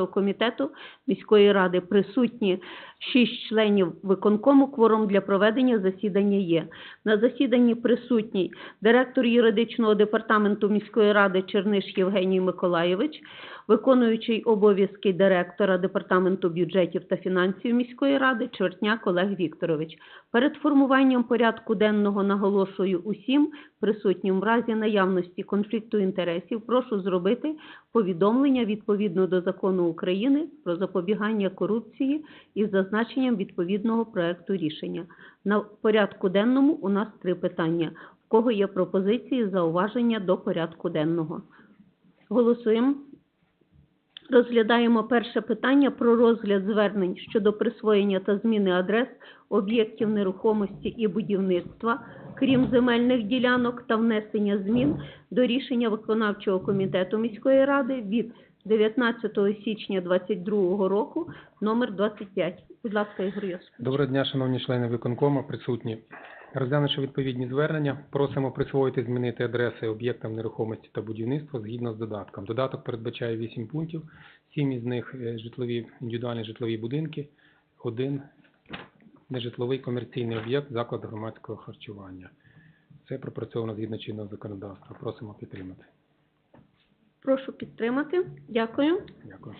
комітету міської ради. Присутні шість членів виконкому. Кворум для проведення засідання є. На засіданні присутній директор юридичного департаменту міської ради Черниш Євгеній Миколайович, виконуючий обов'язки директора департаменту бюджетів та фінансів міської ради Чортняк Олег Вікторович. Перед формуванням порядку денного наголошую усім присутнім в разі наявності конфлікту інтересів прошу зробити повідомлення відповідно до закону України про запобігання корупції із зазначенням відповідного проекту рішення. На порядку денному у нас три питання. В кого є пропозиції, зауваження до порядку денного? Голосуємо. Розглядаємо перше питання про розгляд звернень щодо присвоєння та зміни адрес об'єктів нерухомості і будівництва, крім земельних ділянок, та внесення змін до рішення виконавчого комітету міської ради від 19 січня 2022 року, номер 25. Будь ласка, Ігор Йосипович. Доброго дня, шановні члени виконкому, присутні. Розглянувши відповідні звернення, просимо присвоїти змінити адреси об'єктам нерухомості та будівництва згідно з додатком. Додаток передбачає 8 пунктів, 7 із них е, житлові, індивідуальні житлові будинки, один нежитловий комерційний об'єкт, заклад громадського харчування. Це пропрацьовано згідно чинного законодавства. Просимо підтримати. Прошу підтримати. Дякую. Дякую.